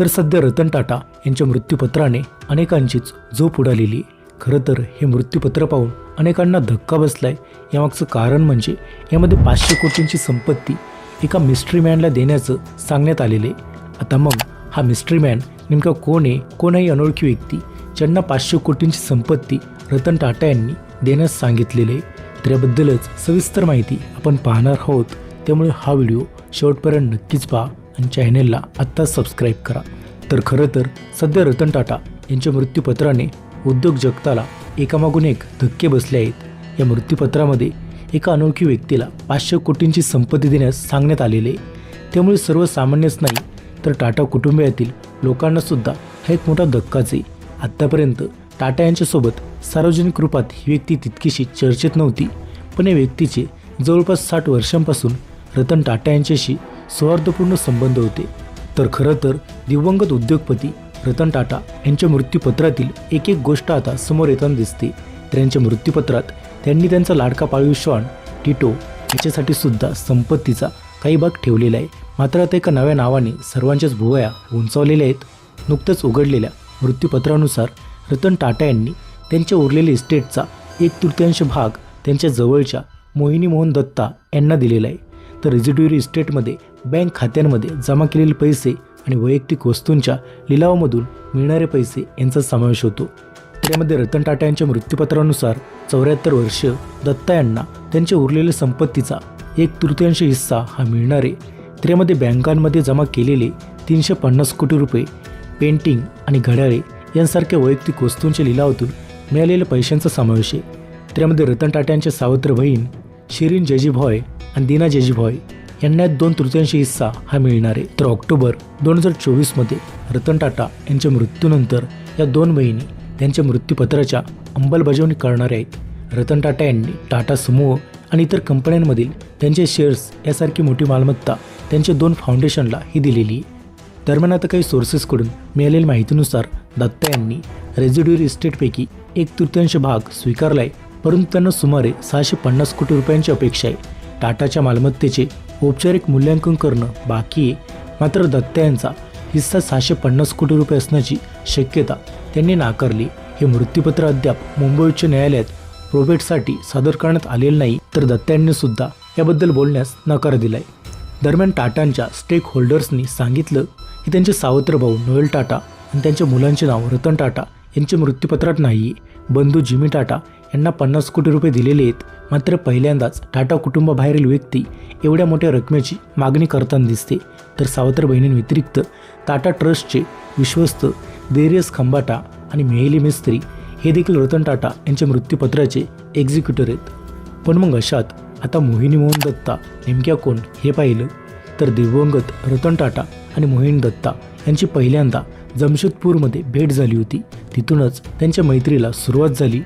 तर सध्या रतन टाटा यांच्या मृत्यूपत्राने अनेकांचीच झोप उडालेली खरं तर हे मृत्यूपत्र पाहून अनेकांना धक्का बसलाय. यामागचं कारण म्हणजे यामध्ये पाचशे कोटींची संपत्ती एका मिस्ट्री मॅनला देण्याचं सांगण्यात आलेलं आहे. आता मग हा मिस्ट्री मॅन नेमका कोण आहे? कोणही अनोळखी व्यक्ती ज्यांना पाचशे कोटींची संपत्ती रतन टाटा यांनी देण्यास सांगितलेले आहे? तर याबद्दलच सविस्तर माहिती आपण पाहणार आहोत. त्यामुळे हा व्हिडिओ शेवटपर्यंत नक्कीच पहा. आणि चॅनेलला आत्ताच सबस्क्राईब करा. तर खरं तर सध्या रतन टाटा यांच्या मृत्यूपत्राने उद्योग जगताला एकामागून एक धक्के बसले आहेत. या मृत्यूपत्रामध्ये एका अनोळखी व्यक्तीला पाचशे कोटींची संपत्ती देण्यास सांगण्यात आलेले आहे. त्यामुळे सर्वसामान्यच नाही तर टाटा कुटुंबियातील लोकांनासुद्धा हा एक मोठा धक्काच आहे. आत्तापर्यंत टाटा यांच्यासोबत सार्वजनिक रूपात ही व्यक्ती तितकीशी चर्चेत नव्हती पण या व्यक्तीचे जवळपास साठ वर्षांपासून रतन टाटा यांच्याशी सौहार्दपूर्ण संबंध होते. तर खरं तर दिवंगत उद्योगपती रतन टाटा यांच्या मृत्यूपत्रातील एक एक गोष्ट आता समोर येताना दिसते. तर यांच्या मृत्यूपत्रात त्यांनी त्यांचा लाडका पाळीव श्वान टिटो याच्यासाठी सुद्धा संपत्तीचा काही भाग ठेवलेला आहे. मात्र आता एका नव्या नावाने सर्वांच्याच भुवया उंचावलेल्या आहेत. नुकतंच उघडलेल्या मृत्यूपत्रानुसार रतन टाटा यांनी त्यांच्या उरलेल्या इस्टेटचा एक तृतीयांश भाग त्यांच्या जवळच्या मोहिनी मोहन दत्ता यांना दिलेला आहे. तर रेजिड्युअरी इस्टेटमध्ये बँक खात्यांमध्ये जमा केलेले पैसे आणि वैयक्तिक वस्तूंच्या लिलावामधून मिळणारे पैसे यांचा समावेश होतो. त्यामध्ये रतन टाटा यांच्या मृत्यूपत्रानुसार चौऱ्याहत्तर वर्ष दत्ता यांना त्यांच्या उरलेल्या संपत्तीचा एक तृतीयांश हिस्सा हा मिळणार. आहे त्यामध्ये बँकांमध्ये जमा केलेले तीनशे पन्नास कोटी रुपये पेंटिंग आणि घड्याळे यांसारख्या वैयक्तिक वस्तूंच्या लिलावातून मिळालेल्या पैशांचा समावेश आहे. त्यामध्ये रतन टाटा यांच्या सावत्र बहीण शिरीन जेजीभॉय आणि दीना जेजीभॉय यांना दोन तृतीयांश हिस्सा हा मिळणार. आहे तर ऑक्टोबर दोन हजार चोवीसमध्ये रतन टाटा यांच्या मृत्यूनंतर या दोन बहिणी त्यांच्या मृत्यूपत्राच्या अंमलबजावणी करणार आहेत. रतन टाटा यांनी टाटा समूह आणि इतर कंपन्यांमधील त्यांचे शेअर्स यासारखी मोठी मालमत्ता त्यांच्या दोन फाउंडेशनला ही दिलेली दरम्यान आता काही सोर्सेसकडून मिळालेल्या माहितीनुसार दत्ता यांनी रेजिड्युअरी इस्टेटपैकी एक तृतीयांश भाग स्वीकारला आहे परंतु त्यांना सुमारे सहाशे पन्नास कोटी रुपयांची अपेक्षा आहे. टाटाच्या मालमत्तेचे औपचारिक मूल्यांकन करणं बाकी आहे. मात्र दत्ता यांचा हिस्सा सहाशे पन्नास कोटी रुपये असण्याची शक्यता त्यांनी नाकारली. हे मृत्यूपत्र अद्याप मुंबई उच्च न्यायालयात प्रोबेटसाठी सादर करण्यात आलेलं नाही तर दत्ता यांनी सुद्धा याबद्दल बोलण्यास नकार दिलाय. दरम्यान टाटांच्या स्टेक होल्डर्सनी सांगितलं की त्यांचे सावत्र भाऊ नोएल टाटा आणि त्यांच्या मुलांचे नाव रतन टाटा यांचे मृत्यूपत्रात नाही बंधू जिमी टाटा यांना पन्नास कोटी रुपये दिलेले आहेत. मात्र पहिल्यांदाच टाटा कुटुंबाबाहेरील व्यक्ती एवढ्या मोठ्या रकमेची मागणी करताना दिसते. तर सावत्र बहिणींव्यतिरिक्त टाटा ट्रस्टचे विश्वस्त देरियस खंबाटा आणि मेहली मिस्त्री हे देखील रतन टाटा यांच्या मृत्यूपत्राचे एक्झिक्युटर आहेत. पण मग अशात आता मोहिनी मोहन दत्ता नेमक्या कोण हे पाहिलं? तर दिवंगत रतन टाटा आणि मोहिनी दत्ता यांची पहिल्यांदा जमशेदपूरमध्ये भेट झाली होती. तिथूनच त्यांच्या मैत्रीला सुरुवात झाली.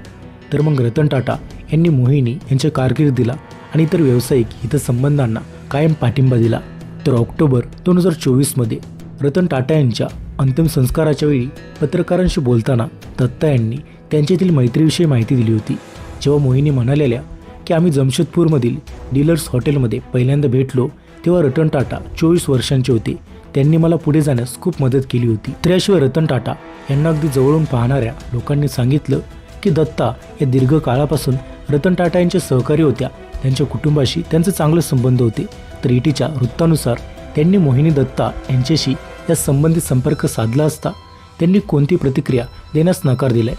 तर मग रतन टाटा यांनी मोहिनी यांच्या कारकिर्दीला आणि इतर व्यावसायिक हितसंबंधांना कायम पाठिंबा दिला. तर ऑक्टोबर दोन हजार चोवीसमध्ये रतन टाटा यांच्या अंतिम संस्काराच्या वेळी पत्रकारांशी बोलताना दत्ता यांनी त्यांच्यातील मैत्रीविषयी माहिती दिली होती. जेव्हा मोहिनी म्हणालेल्या की आम्ही जमशेदपूरमधील डीलर्स हॉटेलमध्ये पहिल्यांदा भेटलो तेव्हा रतन टाटा चोवीस वर्षांचे होते. त्यांनी मला पुढे जाण्यास खूप मदत केली होती. त्याशिवाय रतन टाटा यांना अगदी जवळून पाहणाऱ्या लोकांनी सांगितलं की दत्ता या दीर्घ काळापासून रतन टाटा यांचे सहकारी होत्या. त्यांच्या कुटुंबाशी त्यांचे चांगले संबंध होते. तर इटीच्या वृत्तानुसार त्यांनी मोहिनी दत्ता यांच्याशी या संबंधित संपर्क साधला असता त्यांनी कोणती प्रतिक्रिया देण्यास नकार दिलाय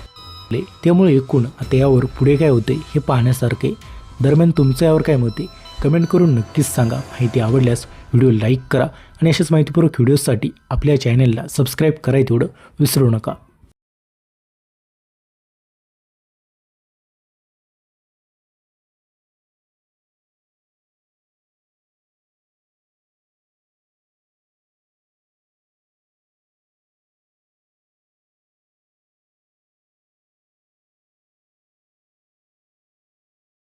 त्यामुळे एकूण आता यावर पुढे काय होते हे पाहण्यासारखे दरम्यान तुमचं यावर काय मते कमेंट करून नक्कीच सांगा. माहिती आवडल्यास व्हिडिओ लाईक करा आणि अशाच माहितीपूर्वक व्हिडिओसाठी आपल्या चॅनलला सबस्क्राईब करायला तेवढं विसरू नका.